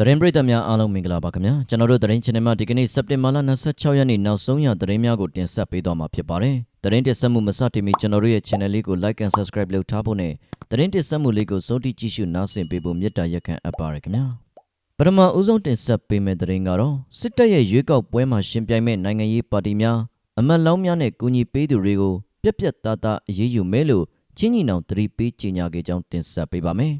သတင်းပရိသတ်များအားလုံးမင်္ဂလာပါခင်ဗျာကျွန်တော်တို့သတင်း channel မှာဒီကနေ့စက်တင်ဘာလ26ရက်နေ့နောက်ဆုံးရသတင်းများကိုတင်ဆက်ပေးသွားမှာဖြစ်ပါတယ်သတင်းတင်ဆက်မှုမစတင်မီကျွန်တော်တို့ရဲ့ channel လေးကို like and subscribe လုပ်ထားဖို့နဲ့သတင်းတင်ဆက်မှုလေးကိုစိုးတိကြည့်ရှုနားဆင်ပေးဖို့မေတ္တာရက်ခံအပ်ပါရခင်ဗျာပထမဦးဆုံးတင်ဆက်ပေးမယ့်သတင်းကတော့စစ်တပ်ရဲ့ရွေးကောက်ပွဲမှာရှင်ပြိုင်မဲ့နိုင်ငံရေးပါတီများအမတ်လောင်းများနဲ့ကူညီပေးသူတွေကိုပြက်ပြက်သားသားအရေးယူမယ်လို့ချင်းညီနောင်သတိပေးကြေညာခဲ့ကြောင်းတင်ဆက်ပေးပါမယ်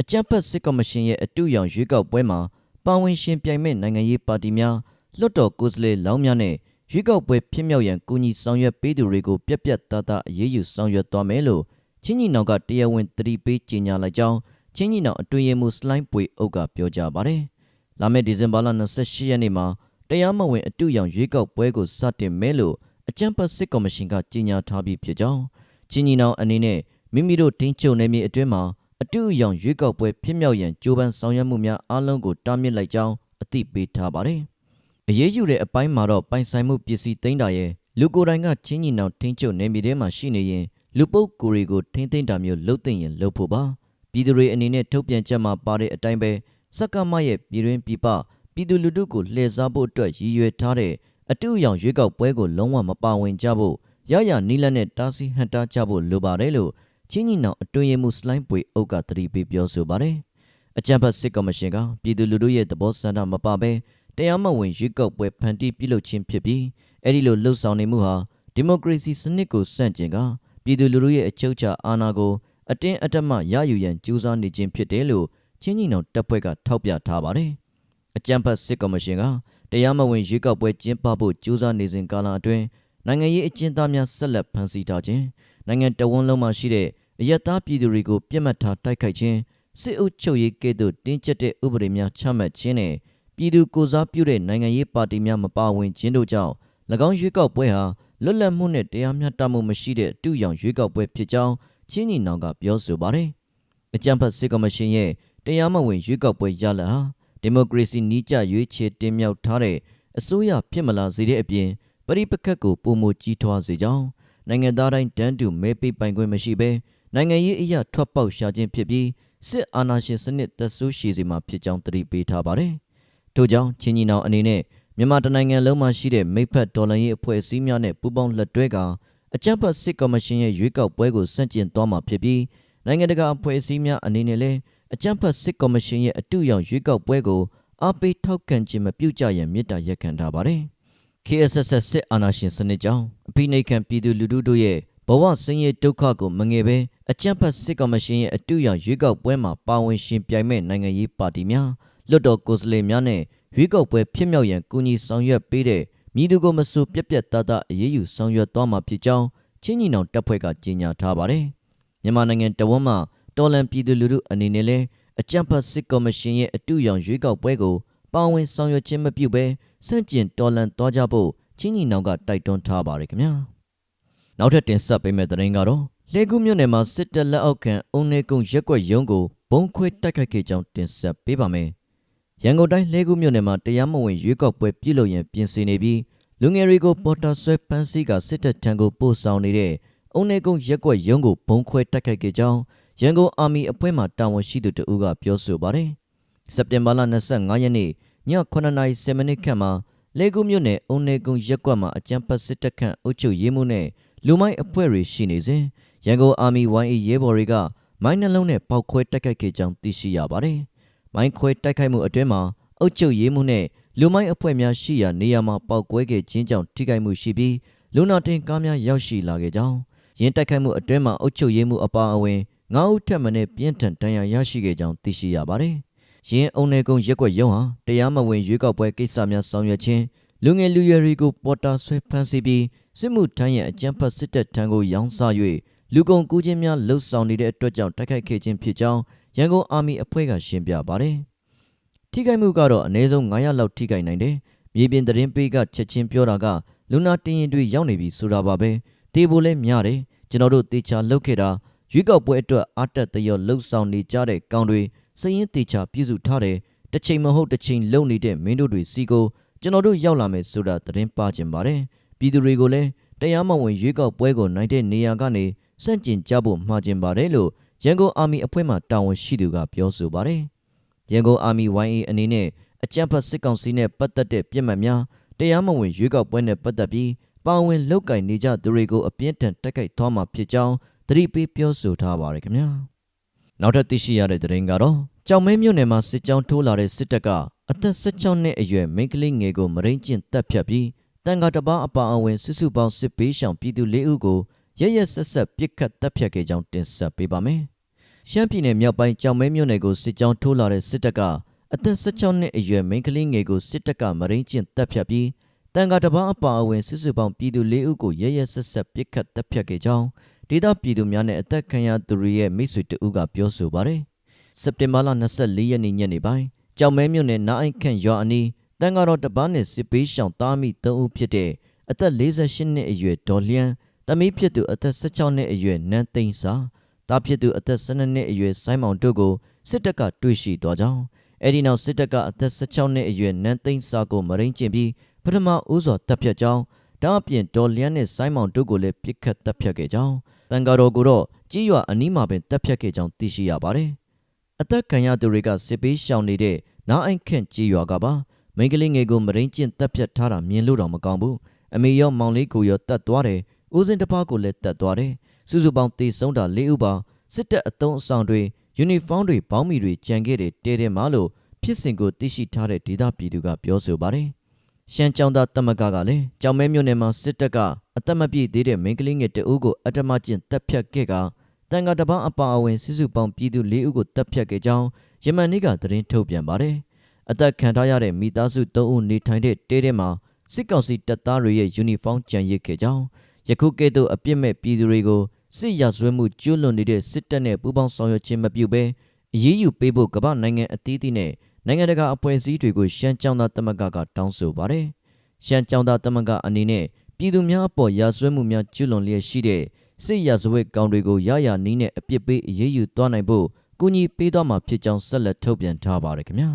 အကြံဖက်စစ်ကော်မရှင်ရဲ့အတူရောင်ရွေးကောက်ပွဲမှာပါဝင်ရှင်ပြိုင်မဲ့နိုင်ငံရေးပါတီများလွှတ်တော်ကိုယ်စားလှယ်လောင်းများနဲ့ရွေးကောက်ပွဲဖြစ်မြောက်ရန်ကူညီဆောင်ရွက်ပေးသူတွေကိုပြက်ပြက်သားသားအရေးယူဆောင်ရွက်သွားမယ်လို့ချင်းညီနောင်ကတရားဝင်သတိပေးကြေညာလိုက်ကြောင်းချင်းညီနောင်အတွင်ရေးမှူးစလိုင်းပွေအုပ်ကပြောကြားပါတယ်။လာမယ့်ဒီဇင်ဘာလ28ရက်နေ့မှာတရားမဝင်အတူရောင်ရွေးကောက်ပွဲကိုစတင်မယ်လို့အကြံဖက်စစ်ကော်မရှင်ကကြေညာထားပြီးဖြစ်ကြောင်းချင်းညီနောင်အနေနဲ့မိမိတို့ထိန်းချုပ်နေမြေအတွင်းမှာ အတူအယောင်ရွေးကောက်ပွဲဖြစ်မြောက်ရန်ကြိုးပမ်းဆောင်ရွက်မှုများအလုံးကိုတားမြစ်လိုက်ကြောင်းအသိပေးထားပါတယ်။အရေးယူတဲ့အပိုင်းမှာတော့ပိုင်ဆိုင်မှုပစ္စည်းသိမ်းတာရဲ့လူကိုယ်တိုင်ကချင်းညီနောင်ထိန်းချုပ်နေမြေထဲမှာရှိနေရင်လူပုတ်ကိုယ်တွေကိုထိန်းသိမ်းတာမျိုးလုပ်သိရင်လုပ်ဖို့ပါ။ပြည်သူတွေအနေနဲ့ထုတ်ပြန်ချက်မှာပါတဲ့အတိုင်းပဲစက္ကမရဲ့ပြည်တွင်းပြည်ပပြည်သူလူထုကိုလှည့်စားဖို့အတွက်ရည်ရွယ်ထားတဲ့အတူအယောင်ရွေးကောက်ပွဲကိုလုံးဝမပါဝင်ကြဖို့ရရနီလန်းနဲ့တားဆီးဟန်တားကြဖို့လိုပါတယ်လို့ ချင်းညီနောင်အတွင်ရမှုစလိုင်းပွေအုပ်ကတတိပေးပြောဆိုပါတယ်။အကြံဖတ်စစ်ကော်မရှင်ကပြည်သူလူထုရဲ့သဘောဆန္ဒမပါဘဲတရားမဝင်ရွေးကောက်ပွဲဖန်တီးပြုလုပ်ခြင်းဖြစ်ပြီးအဲ့ဒီလိုလှုပ်ဆောင်နေမှုဟာဒီမိုကရေစီစနစ်ကိုစန့်ကျင်ကပြည်သူလူထုရဲ့အချုပ်အခြာအာဏာကိုအတင်းအဓမ္မရယူရန်ကြိုးစားနေခြင်းဖြစ်တယ်လို့ချင်းညီနောင်တပ်ဖွဲ့ကထောက်ပြထားပါတယ်။အကြံဖတ်စစ်ကော်မရှင်ကတရားမဝင်ရွေးကောက်ပွဲကျင်းပဖို့ကြိုးစားနေစဉ်ကာလအတွင်းနိုင်ငံရေးအကျဉ်းသားများဆက်လက်ဖမ်းဆီးထားခြင်း နိုင်ငံတော်ဝန်လုံးမှာရှိတဲ့အယက်သားပြည်သူတွေကိုပြစ်မှတ်ထားတိုက်ခိုက်ခြင်းစစ်အုပ်ချုပ်ရေးကဲ့သို့တင်းကျပ်တဲ့ဥပဒေများချမှတ်ခြင်းနဲ့ပြည်သူကိုစားပြုတဲ့နိုင်ငံရေးပါတီများမပါဝင်ခြင်းတို့ကြောင့်၎င်းရွေးကောက်ပွဲဟာလွတ်လပ်မှုနဲ့တရားမျှတမှုမရှိတဲ့အတူရောင်ရွေးကောက်ပွဲဖြစ်ကြောင်းချင်းညီနောင်ကပြောဆိုပါတယ်။အကြံဖတ်စစ်ကော်မရှင်ရဲ့တရားမဝင်ရွေးကောက်ပွဲရလဒ်ဟာဒီမိုကရေစီနီးကျရွေးချယ်တင်မြှောက်ထားတဲ့အစိုးရဖြစ်မလာစေတဲ့အပြင်ပရိပခတ်ကိုပုံမကြီးထွားစေကြောင်း နိုင်ငံသားတိုင်းတန်းတူမဲပေးပိုင်ခွင့်မရှိဘဲနိုင်ငံရေးအရာထွက်ပေါက်ရှာခြင်းဖြစ်ပြီးစစ်အာဏာရှင်စနစ်သက်ဆိုးရှည်စီမှာဖြစ်ကြောင်းတတိပေးထားပါတယ်။ထို့ကြောင့်ချင်းညီနောင်အနေနဲ့မြန်မာတနိုင်ငံလုံးမှာရှိတဲ့မိဖက်ဒေါ်လာရေးအဖွဲ့အစည်းများနဲ့ပူးပေါင်းလက်တွဲကအကြမ်းဖက်စစ်ကော်မရှင်ရဲ့ရွေးကောက်ပွဲကိုဆန့်ကျင်သွားမှာဖြစ်ပြီးနိုင်ငံတကာအဖွဲ့အစည်းများအနေနဲ့လည်းအကြမ်းဖက်စစ်ကော်မရှင်ရဲ့အတူရောင်ရွေးကောက်ပွဲကိုအားပေးထောက်ခံခြင်းမပြုကြရန်မြစ်တာရက်ခံထားပါတယ်။ KSS စစ်အာဏာရှင်စနစ်ကြောင့်အဖိနှိတ်ခံပြည်သူလူထုတို့ရဲ့ဘဝဆင်းရဲဒုက္ခကိုမငယ်ပဲအကြမ်းဖက်စစ်ကော်မရှင်ရဲ့အတူရောင်ရွေးကောက်ပွဲမှာပါဝင်ရှင်ပြိုင်မဲ့နိုင်ငံရေးပါတီများလွတ်တော်ကိုယ်စားလှယ်များနဲ့ရွေးကောက်ပွဲဖြစ်မြောက်ရန်ကူညီဆောင်ရွက်ပေးတဲ့မြည်သူကိုမဆူပြက်ပြက်သားသားအရေးယူဆောင်ရွက်သွားမှာဖြစ်ကြောင်းချင်းညီနောင်တပ်ဖွဲ့ကကြေညာထားပါတယ်။မြန်မာနိုင်ငံတဝန်းမှာတော်လန်ပြည်သူလူထုအနေနဲ့လည်းအကြမ်းဖက်စစ်ကော်မရှင်ရဲ့အတူရောင်ရွေးကောက်ပွဲကို ပါဝင်ဆောင်ရွက်ခြင်းမပြုဘဲဆန့်ကျင်တော်လန်သွားကြဖို့ချင်းညီနောင်ကတိုက်တွန်းထားပါတယ်ခင်ဗျာ။နောက်ထပ်တင်ဆက်ပေးမယ့်သတင်းကတော့လေကူးမြို့နယ်မှာစစ်တပ်လက်အောက်ခံအုံနေကုန်းရက်ွက်ရုံးကိုဘုံခွဲတိုက်ခိုက်ခဲ့ကြောင်းတင်ဆက်ပေးပါမယ်။ရန်ကုန်တိုင်းလေကူးမြို့နယ်မှာတရားမဝင်ရွေးကောက်ပွဲပြုလုပ်ရန်ပြင်ဆင်နေပြီးလူငယ်တွေကိုပေါ်တာဆွဲပန်းစည်းကစစ်တပ်ထံကိုပို့ဆောင်နေတဲ့အုံနေကုန်းရက်ွက်ရုံးကိုဘုံခွဲတိုက်ခိုက်ခဲ့ကြောင်းရန်ကုန်အာမီအဖွဲ့မှတာဝန်ရှိသူတဦးကပြောဆိုပါတယ်။ စက်တင်ဘာလ25ရက်နေ့ည9:10မိနစ်ခန့်မှာလေကူးမြို့နယ်အုံနေကုန်းရက်ကွက်မှာအကြမ်းဖက်စစ်တပ်ခန့်အုပ်ချုပ်ရေးမှုနဲ့လူမိုင်းအဖွဲ့တွေရှိနေစဉ်ရန်ကုန်အာမီ YA ရဲဘော်တွေကမိုင်းနှလုံးနဲ့ပောက်ခွဲတိုက်ခိုက်ခဲ့ကြောင်းသိရှိရပါတယ်။မိုင်းခွဲတိုက်ခိုက်မှုအတွင်းမှာအုပ်ချုပ်ရေးမှုနဲ့လူမိုင်းအဖွဲ့များရှိရာနေရာမှာပောက်ကွဲခဲ့ခြင်းကြောင့်ထိခိုက်မှုရှိပြီးလူနာတင်ကားများရောက်ရှိလာခဲ့ကြောင်းရင်းတိုက်ခိုက်မှုအတွင်းမှာအုပ်ချုပ်ရေးမှုအပါအဝင်ငါးဦးထက်မနည်းပြင်းထန်ဒဏ်ရာရရှိခဲ့ကြောင်းသိရှိရပါတယ်။ ရင်းအုံနေကုန်းရက်ွက်ရုံးဟာတရားမဝင်ရွေးကောက်ပွဲကိစ္စများဆောင်ရွက်ခြင်းလူငယ်လူရွယ်တွေကိုပေါ်တာဆွဲဖမ်းဆီးပြီးစစ်မှုထမ်းရဲ့အကြမ်းဖက်စစ်တပ်ထံကိုရောင်းစား၍လူကုန်ကူးခြင်းများလှုပ်ဆောင်နေတဲ့အတွက်ကြောင့်တိုက်ခိုက်ခဲ့ခြင်းဖြစ်ကြောင်းရန်ကုန်အာမီအဖွဲ့ကရှင်းပြပါတယ်။ထိခိုက်မှုကတော့အနည်းဆုံး900လောက်ထိခိုက်နိုင်တယ်။မြေပြင်သတင်းပေးကချက်ချင်းပြောတာကလူနာတင်ရင်တွေရောက်နေပြီဆိုတာပါပဲ။တေဖို့လဲများတယ်။ကျွန်တော်တို့တေချာလုတ်ခဲ့တာရွေးကောက်ပွဲအတွက်အာတက်တရောလှုပ်ဆောင်နေကြတဲ့ကောင်တွေ စရင်တေချာပြည့်စုထားတယ်။တစ်ချိန်မဟုတ်တစ်ချိန်လုံနေတဲ့မင်းတို့တွေစီကိုကျွန်တော်တို့ရောက်လာမယ်ဆိုတာသတင်းပါကျင်ပါတယ်။ပြည်သူတွေကိုလည်းတရားမဝင်ရွေးကောက်ပွဲကိုနိုင်တဲ့နေရာကနေစန့်ကျင်ကြဖို့မှာကျင်ပါတယ်လို့ရန်ကုန်အာမီအဖွဲ့မှတာဝန်ရှိသူကပြောဆိုပါတယ်။ရန်ကုန်အာမီ YA အနေနဲ့အကြမ်းဖက်စစ်ကောင်စီနဲ့ပတ်သက်တဲ့ပြစ်မှတ်များတရားမဝင်ရွေးကောက်ပွဲနဲ့ပတ်သက်ပြီးပါဝင်လုတ်ကင်နေကြသူတွေကိုအပြင်းထန်တိုက်ခိုက်သွားမှာဖြစ်ကြောင်းသတိပေးပြောဆိုထားပါတယ်ခင်ဗျာ နောက်ထပ်သိရှိရတဲ့သတင်းကတော့ကြောင်မဲမြို့နယ်မှာစစ်ကြောင်းထိုးလာတဲ့စစ်တပ်ကအသက်16နှစ်အရွယ်မိန်းကလေးငယ်ကိုမရင်းကျင့်တပ်ဖြတ်ပြီးတန်ခါတစ်ပါးအပါအဝင်စုစုပေါင်းစစ်ပေးရှောင်ပြည်သူ၄ဦးကိုရရဆက်ဆက်ပြစ်ခတ်တပ်ဖြတ်ခဲ့ကြောင်းတင်ဆက်ပေးပါမယ်။ရှမ်းပြည်နယ်မြောက်ပိုင်းကြောင်မဲမြို့နယ်ကိုစစ်ကြောင်းထိုးလာတဲ့စစ်တပ်ကအသက်16နှစ်အရွယ်မိန်းကလေးငယ်ကိုစစ်တပ်ကမရင်းကျင့်တပ်ဖြတ်ပြီး တန်ခါတစ်ပါးအပါအဝင်စုစုပေါင်းပြည်သူ၄ဦးကိုရရဆက်ဆက်ပြစ်ခတ်တပ်ဖြတ်ခဲ့ကြောင်းဒေသပြည်သူများနဲ့အသက်ခံရသူတွေရဲ့မိတ်ဆွေတဦးကပြောဆိုပါတယ်။စက်တင်ဘာလ24ရက်နေ့ညနေပိုင်းကြောင်မဲမြို့နယ်နားအိုက်ခန့်ရွာအနီးတန်ကာတော်တပားနဲ့စစ်ပေးရှောင်သားမိ၃ဦးဖြစ်တဲ့အသက်48နှစ်အရွယ်ဒေါ်လျန်းတမီးဖြစ်သူအသက်16နှစ်အရွယ်နန်းသိန်းစာတားဖြစ်သူအသက်12နှစ်အရွယ်ဆိုင်းမောင်တို့ကိုစစ်တပ်ကတွေ့ရှိသွားကြောင်းအဲ့ဒီနောက်စစ်တပ်ကအသက်16နှစ်အရွယ်နန်းသိန်းစာကိုမရင်းကျင်ပြီး ပထမဦးစွာတပ်ဖြတ်ကြောင်းဒါအပြင်ဒေါ်လျန်းနဲ့ဆိုင်းမောင်တို့ကိုလည်းပြစ်ခတ်တပ်ဖြတ်ခဲ့ကြောင်းတန်ကာတော်ကိုတော့ကြီးရွာအနီးမှာပင်တပ်ဖြတ်ခဲ့ကြောင်းသိရှိရပါတယ်အသက်ခံရသူတွေကစစ်ပေးရှောင်နေတဲ့နားအိုက်ခန့်ကြီးရွာကပါမိန်းကလေးငယ်ကိုမရင်းကျင့်တပ်ဖြတ်ထားတာမြင်လို့တော့မကောင်းဘူးအမေရောမောင်လေးကိုရောတတ်သွားတယ်ဦးစင်တစ်ပါးကိုလည်းတတ်သွားတယ်စုစုပေါင်းတေဆုံးတာ၄ဦးပါစစ်တပ်အုံအဆောင်တွေယူနီဖောင်းတွေဘောင်းမီတွေကြံခဲ့တယ်တဲတဲမှာလို့ဖြစ်စဉ်ကိုသိရှိထားတဲ့ဒေသပြည်သူကပြောဆိုပါတယ် ရှမ်းကြောင်သားတမကကလည်းကြောင်မဲမြို့နယ်မှာစစ်တပ်ကအသက်မပြည့်သေးတဲ့မိန်းကလေးငယ်တအုပ်ကိုအတ္တမကျင့်တပ်ဖြတ်ခဲ့ကတန်ကတပန်းအပါအဝင်စုစုပေါင်းပြည်သူ၄ဦးကိုတပ်ဖြတ်ခဲ့ကြောင်းယမန်နေ့ကသတင်းထုတ်ပြန်ပါတယ်။အသက်ခံထားရတဲ့မိသားစု၃ဦးနေထိုင်တဲ့တဲတဲမှာစစ်ကောင်စီတပ်သားတွေရဲ့ယူနီဖောင်းကြံရစ်ခဲ့ကြောင်းယခုကဲ့သို့အပြစ်မဲ့ပြည်သူတွေကိုစစ်ရာဇဝဲမှုကျူးလွန်နေတဲ့စစ်တပ်နဲ့ပူးပေါင်းဆောင်ရွက်ခြင်းမပြုဘဲအရေးယူပေးဖို့ကမ္ဘာနိုင်ငံအသီးသီးနဲ့ နိုင်ငံတကာအဖွဲ့အစည်းတွေကိုရှမ်းကြောင်းသားတမကကတောင်းဆိုပါတယ်။ရှမ်းကြောင်းသားတမကအနေနဲ့ပြည်သူများအပေါ်ရာဇဝဲမှုများကျူးလွန်လျက်ရှိတဲ့စစ်ရာဇဝဲကောင်တွေကိုရရနီးနဲ့အပြစ်ပေးအရေးယူသွားနိုင်ဖို့ကူညီပေးသွားမှာဖြစ်ကြောင်းဆက်လက်ထုတ်ပြန်ထားပါတယ်ခင်ဗျာ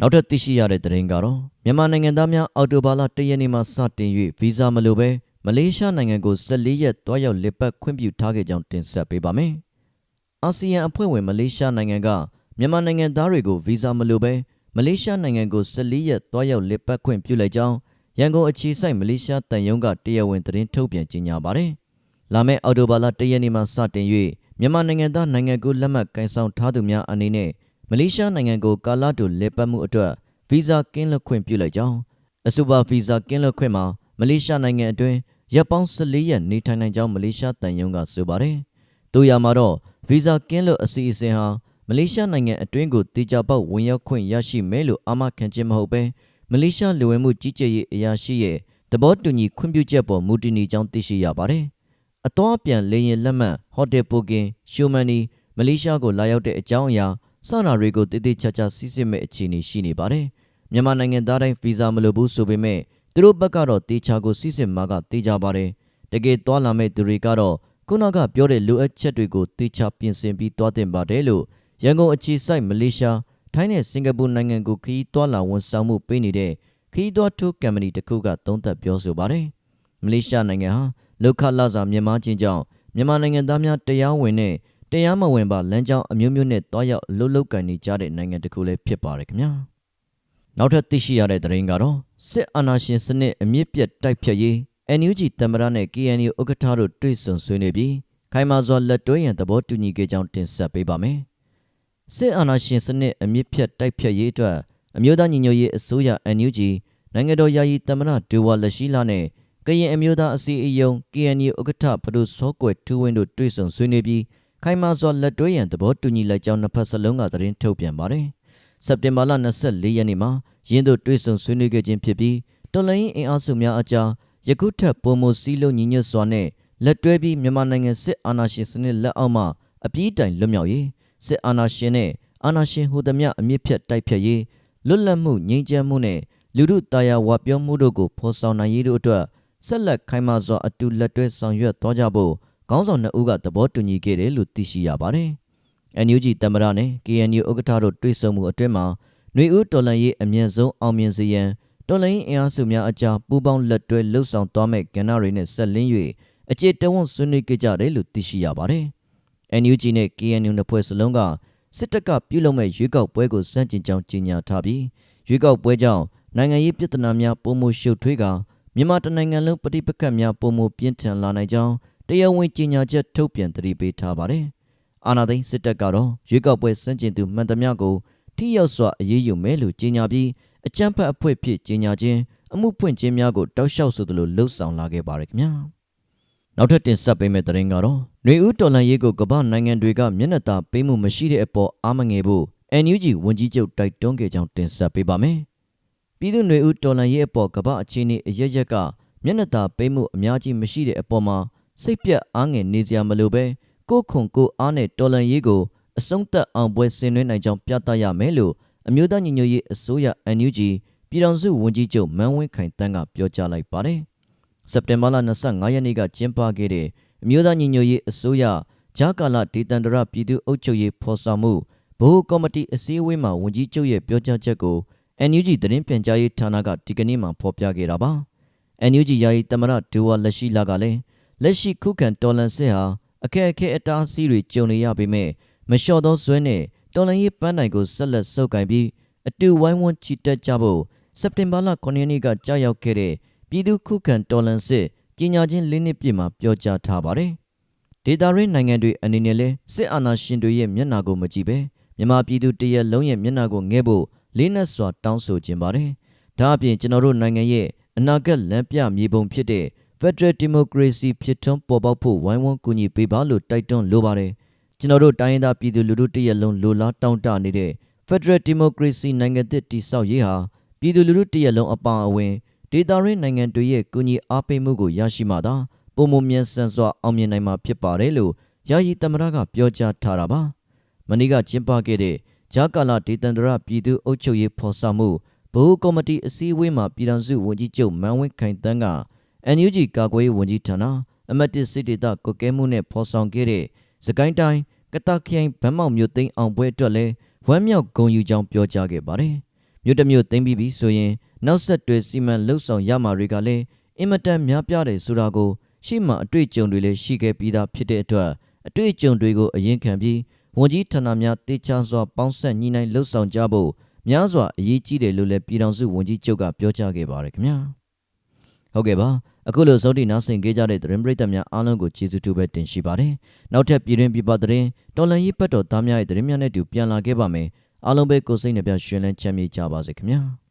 နောက်ထပ်သိရှိရတဲ့သတင်းကတော့မြန်မာနိုင်ငံသားများအော်တိုဘာလ၁ရက်နေ့မှစတင်၍ဗီဇာမလိုဘဲမလေးရှားနိုင်ငံကို14ရက်တွားရောက်လက်ပတ်ခွင့်ပြုထားခဲ့ကြောင်းတင်ဆက်ပေးပါမယ်အာဆီယံအဖွဲ့ဝင်မလေးရှားနိုင်ငံက မြန်မာနိုင်ငံသားတွေကိုဗီဇာမလိုဘဲမလေးရှားနိုင်ငံကို14ရက်တွားရောက်လက်ပတ်ခွင့်ပြုလိုက်ကြောင်းရန်ကုန်အခြေစိုက်မလေးရှားတန်ယုံကတရားဝင်သတင်းထုတ်ပြန်ကြေညာပါတယ်လာမယ့်အော်တိုဘာလ၁ရက်နေ့မှစတင်၍မြန်မာနိုင်ငံသားနိုင်ငံကိုလက်မှတ်ကင်ဆောင်ထားသူများအနေနဲ့မလေးရှားနိုင်ငံကိုကာလတူလေပတ်မှုအတွက်ဗီဇာကင်းလွတ်ခွင့်ပြုလိုက်ကြောင်းအဆိုပါဗီဇာကင်းလွတ်ခွင့်မှာမလေးရှားနိုင်ငံအတွင်းရပ်ပေါင်း14ရက်နေထိုင်နိုင်ကြောင်းမလေးရှားတန်ယုံကဆိုပါတယ်။တို့ရမှာတော့ဗီဇာကင်းလွတ်အစီအစဉ်ဟာ မလေးရှားနိုင်ငံအတွင်းကိုတေချာပေါက်ဝင်ရောက်ခွင့်ရရှိမယ်လို့အာမခံခြင်းမဟုတ်ပဲမလေးရှားလူဝင်မှုကြီးကြပ်ရေးအရာရှိရဲ့သဘောတူညီခွင့်ပြုချက်ပေါ်မူတည်နေကြောင်းသိရှိရပါတယ်။အတော်ပြန်လေရင်လက်မှတ်ဟိုတယ်ပိုကင်ရှူမန်နီမလေးရှားကိုလာရောက်တဲ့အကြောင်းအရာစနာတွေကိုတည်တည်ချာချာစီးစစ်မဲ့အခြေအနေရှိနေပါတယ်။မြန်မာနိုင်ငံသားတိုင်းဗီဇာမလိုဘူးဆိုပေမဲ့သူတို့ဘက်ကတော့တေချာကိုစီးစစ်မှာကတေချာပါတယ်။တကယ်သွားလာမဲ့သူတွေကတော့ခုနကပြောတဲ့လိုအပ်ချက်တွေကိုတေချာပြင်ဆင်ပြီးသွားတင်ပါတယ်လို့ ရန်ကုန်အခြေစိုက်မလေးရှားထိုင်းနဲ့စင်ကာပူနိုင်ငံကိုခရီးသွားလာဝန်ဆောင်မှုပေးနေတဲ့ခရီးသွားထိုးကမ္ပဏီတစ်ခုကသုံးသပ်ပြောဆိုပါတယ်။မလေးရှားနိုင်ငံဟာလောက်ခလာစာမြန်မာချင်းကြောင့်မြန်မာနိုင်ငံသားများတရားဝင်နဲ့တရားမဝင်ပါလမ်းကြောင်းအမျိုးမျိုးနဲ့တွားရောက်လှုပ်လှုပ်ကန်နေကြတဲ့နိုင်ငံတစ်ခုလည်းဖြစ်ပါတယ်ခင်ဗျာနောက်ထပ်သိရှိရတဲ့သတင်းကတော့စစ်အာဏာရှင်စနစ်အမြင့်ပြတ်တိုက်ဖြတ်ရေး NUG တမရနဲ့ KNU ဥက္ကဋ္ဌတို့တွေ့ဆုံဆွေးနွေးပြီးခိုင်မာစွာလက်တွဲရန်သဘောတူညီခဲ့ကြောင်းတင်ဆက်ပေးပါမယ် စစ်အာဏာရှင်စနစ်အမြင့်ပြတ်တိုက်ဖြတ်ရေးအတွက်အမျိုးသားညီညွတ်ရေးအစိုးရ NUG နိုင်ငံတော်ယာယီတမရဒူဝါလက်ရှိလာနဲ့ကရင်အမျိုးသားအစည်းအရုံး KNU ဥက္ကဋ္ဌဖဒုစောကွယ်ထူးဝင်းတို့တွေ့ဆုံဆွေးနွေးပြီးခိုင်မာစွာလက်တွဲရန်သဘောတူညီလိုက်ကြောင်းနှစ်ဖက်စလုံးကသတင်းထုတ်ပြန်ပါတယ်။စက်တင်ဘာလ24ရက်နေ့မှာရင်းတို့တွေ့ဆုံဆွေးနွေးခဲ့ခြင်းဖြစ်ပြီးတော်လိုင်းအင်အားစုများအကြားယခုထက်ပုံမစည်းလုံးညီညွတ်စွာနဲ့လက်တွဲပြီးမြန်မာနိုင်ငံစစ်အာဏာရှင်စနစ်လက်အောက်မှအပြည့်တိုင်လွတ်မြောက်ရေး စစ်အာဏာရှင်နဲ့အာဏာရှင်ဟူသည်များအမြင့်ဖြတ်တိုက်ဖြတ်ရေးလွတ်လပ်မှုငြိမ်းချမ်းမှုနဲ့လူထုတာယာဝပြောမှုတို့ကိုဖော်ဆောင်နိုင်ရေးတို့အတွက်ဆက်လက်ခိုင်မာစွာအတူလက်တွဲဆောင်ရွက်သွားကြဖို့ခေါင်းဆောင်နှစ်ဦးကသဘောတူညီခဲ့တယ်လို့သိရှိရပါတယ်။ NUG တမရနဲ့ KNU ဥက္ကဋ္ဌတို့တွေ့ဆုံမှုအတွင်းမှာຫນွေဦးတော်လန်ရေးအမြင့်ဆုံးအောင်မြင်စေရန်တော်လိုင်းအင်အားစုများအကြားပူးပေါင်းလက်တွဲလှုပ်ဆောင်သွားမဲ့ကဏ္ဍတွေနဲ့ဆက်လင်း၍အကြေတဝန့်ဆွေးနွေးကြတယ်လို့သိရှိရပါတယ်။ NUG နဲ့ KNU နှစ်ဖွဲ့စလုံးကစစ်တပ်ကပြုလုပ်မဲ့ရွေးကောက်ပွဲကိုစန့်ကျင်ကြောင်းကြေညာထားပြီးရွေးကောက်ပွဲကြောင့်နိုင်ငံရေးပြဿနာများပုံမှုရှုပ်ထွေးကမြန်မာတနိုင်ငံလုံးပဋိပက္ခများပုံမှုပြင်းထန်လာနိုင်ကြောင်းတရားဝင်ကြေညာချက်ထုတ်ပြန်သတိပေးထားပါတယ်။အာဏာသိမ်းစစ်တပ်ကတော့ရွေးကောက်ပွဲစန့်ကျင်သူမှန်သမျှကိုထိရောက်စွာအရေးယူမယ်လို့ကြေညာပြီးအကြမ်းဖက်အဖွဲ့ဖြစ်ကြေညာခြင်းအမှုဖွင့်ခြင်းများကိုတောက်လျှောက်ဆိုသလိုလှုပ်ဆောင်လာခဲ့ပါရခင်ဗျာ နောက်ထပ်တင်ဆက်ပေးမယ့်သတင်းကတော့ຫນွေဦးတော်လန်ရေးကိုကမ္ဘာနိုင်ငံတွေကမျက်နှာသာပေးမှုမရှိတဲ့အပေါ်အားမငယ်ဖို့ NUG ဝန်ကြီးချုပ်တိုက်တွန်းခဲ့ကြောင်းတင်ဆက်ပေးပါမယ်ပြည်သူ့ຫນွေဦးတော်လန်ရေးအပေါ်ကမ္ဘာအခြေအနေအရရက်ကမျက်နှာသာပေးမှုအများကြီးမရှိတဲ့အပေါ်မှာစိတ်ပြက်အားငယ်နေကြမလို့ပဲကိုခုံကိုအားနဲ့တော်လန်ရေးကိုအဆုံးသတ်အောင်ပွဲဆင်နွှဲနိုင်ကြောင်းပြသရမယ်လို့အမျိုးသားညီညွတ်ရေးအစိုးရ NUG ပြည်ထောင်စုဝန်ကြီးချုပ်မန်းဝင်းခိုင်တန်းကပြောကြားလိုက်ပါတယ်။ စက်တင်ဘာလ25ရက်နေ့ကကျင်းပခဲ့တဲ့အမျိုးသားညီညွတ်ရေးအစိုးရဂျာကာလာဒေသန္တရပြည်သူ့အုပ်ချုပ်ရေးဖော်ဆောင်မှုဗဟိုကော်မတီအစည်းအဝေးမှာဝန်ကြီးချုပ်ရဲ့ပြောကြားချက်ကို NUG သတင်းပြန်ကြားရေးဌာနကဒီကနေ့မှဖော်ပြခဲ့တာပါ။ NUG ယာယီသမရဒူဝါလက်ရှိလာကလည်းလက်ရှိခုခံတော်လန်စစ်ဟာအခက်အခဲအတားအဆီးတွေကြုံနေရပေမဲ့မလျှော့သောဇွဲနဲ့တော်လန်ရေးပန်းတိုင်ကိုဆက်လက်ဆုပ်ကိုင်ပြီးအတူဝိုင်းဝန်းချီတက်ကြဖို့စက်တင်ဘာလ9ရက်နေ့ကကြာရောက်ခဲ့တဲ့ ပြည်သူ့ခုခံတော်လှန်စစ်ကြီးညာချင်းလေးနှစ်ပြည့်မှာပြောကြားထားပါတယ်။ဒေတာရင်းနိုင်ငံတွေအနေနဲ့လဲစစ်အာဏာရှင်တွေရဲ့မျက်နှာကိုမကြည့်ပဲမြန်မာပြည်သူတရက်လုံးရဲ့မျက်နှာကိုငဲဖို့လေးနက်စွာတောင်းဆိုခြင်းပါတယ်။ဒါအပြင်ကျွန်တော်တို့နိုင်ငံရဲ့အနာဂတ်လမ်းပြမြေပုံဖြစ်တဲ့ Federal Democracy ဖြစ်ထွန်းပေါ်ပေါက်ဖို့ဝိုင်းဝန်းကူညီပေးပါလို့တိုက်တွန်းလိုပါတယ်။ကျွန်တော်တို့တိုင်းရင်းသားပြည်သူလူထုတရက်လုံးလိုလားတောင်းတနေတဲ့ Federal Democracy နိုင်ငံသစ်တည်ဆောက်ရေးဟာပြည်သူလူထုတရက်လုံးအပါအဝင် ဒေတာရင်းနိုင်ငံတွေရဲ့ကူညီအားပေးမှုကိုရရှိမှသာပုံမမြန်ဆန်စွာအောင်မြင်နိုင်မှာဖြစ်ပါတယ်လို့ယာယီသမ္မတကပြောကြားထားတာပါမနေ့ကကျင်းပခဲ့တဲ့ဂျာကာလာဒေသန္တရပြည်သူ့အုပ်ချုပ်ရေးဖော်ဆောင်မှုဘိုးကော်မတီအစည်းအဝေးမှာပြည်ထောင်စုဝန်ကြီးချုပ်မန်ဝင်းခိုင်တန်းက NUG ကာကွယ်ရေးဝန်ကြီးဌာနအမတ်တစ်စစ်ဒေသကွက်ကဲမှုနဲ့ဖော်ဆောင်ခဲ့တဲ့စကိုင်းတိုင်းကတခရိုင်ဗန်းမောက်မြို့သိမ်းအောင်ပွဲအတွက်လည်းဝမ်းမြောက်ဂုဏ်ယူကြောင်းပြောကြားခဲ့ပါတယ်မြို့တစ်မြို့သိမ်းပြီးပြီဆိုရင် နောက်ဆက်တွဲစီမံလှုပ်ဆောင်ရမှာတွေကလည်းအင်မတန်များပြားတယ်ဆိုတာကိုရှေ့မှာအတွေ့အကြုံတွေလည်းရှိခဲ့ပြီးသားဖြစ်တဲ့အတွက်အတွေ့အကြုံတွေကိုအရင်ခံပြီးဝန်ကြီးဌာနများတေချာစွာပေါင်းဆက်ညီနိုင်လှုပ်ဆောင်ကြဖို့များစွာအရေးကြီးတယ်လို့လည်းပြည်ထောင်စုဝန်ကြီးချုပ်ကပြောကြားခဲ့ပါတယ်ခင်ဗျာဟုတ်ကဲ့ပါအခုလိုစောတိနားဆင်ကြတဲ့သတင်းပရိသတ်များအားလုံးကိုကျေးဇူးတူပဲတင်ရှိပါတယ်နောက်ထပ်ပြည်တွင်းပြည်ပသတင်းတော်လန်ရေးပတ်တော်သားများရဲ့သတင်းများနဲ့တူပြန်လာခဲ့ပါမယ်အားလုံးပဲကိုယ်စိတ်နှပြရှင်လန်းချမ်းမြေ့ကြပါစေခင်ဗျာ